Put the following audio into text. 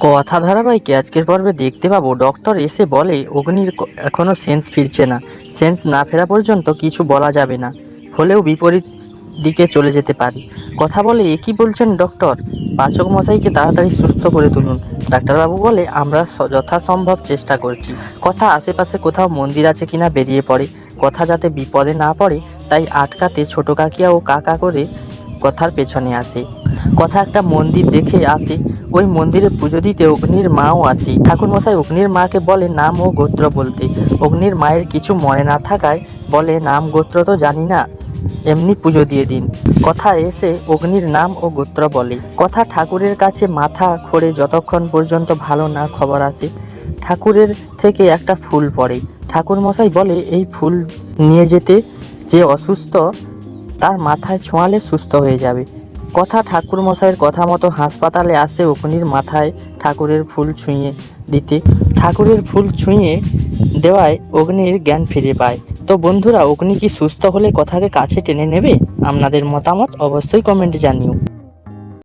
কথা ধারাবাহিকে আজকের পর্বে দেখতে পাবো। ডক্টর এসে বলে, অগ্নির ক- এখনও সেন্স ফিরছে না। সেন্স না ফেরা পর্যন্ত কিছু বলা যাবে না। হলেও বিপরীত দিকে চলে যেতে পারি। কথা বলে, এ কি বলছেন ডক্টর? পাচক মশাইকে তাড়াতাড়ি সুস্থ করে তুলুন। ডাক্তারবাবু বলে, আমরা যথাসম্ভব চেষ্টা করছি। কথা আশেপাশে কোথাও মন্দির আছে কিনা বেরিয়ে পড়ে। কথা যাতে বিপদে না পড়ে, তাই আটকাতে ছোট কাকিয়া ও কাকা করে কথার পেছনে আসে। কথা একটা মন্দির দেখে আসে। ওই মন্দিরে পুজো দিতে অগ্নির মাও আসে। ঠাকুরমশাই অগ্নির মাকে বলে, নাম ও গোত্র বলতে। অগ্নির মায়ের কিছু মনে না থাকায় বলে, নাম গোত্র তো জানি না। এমনি পুজো দিয়ে দিন। কথা এসে অগ্নির নাম ও গোত্র বলে। কথা ঠাকুরের কাছে মাথা খড়ে যতক্ষণ পর্যন্ত ভালো না খবর আসে। ঠাকুরের থেকে একটা ফুল পড়ে। ঠাকুর মশাই বলে, এই ফুল নিয়ে যেতে যে অসুস্থ, তার মাথায় ছোঁয়ালে সুস্থ হয়ে যাবে। কথা ঠাকুর মশাইয়ের কথা মতো হাসপাতালে আসে ওখানির মাথায় ঠাকুরের ফুল ছুঁয়ে দিতে। ঠাকুরের ফুল ছুঁয়ে দেওয়ায় অগ্নির জ্ঞান ফিরে পায়। তো বন্ধুরা, অগ্নি কি সুস্থ হলে কথাকে কাছে টেনে নেবে? আপনাদের মতামত অবশ্যই কমেন্টে জানিও।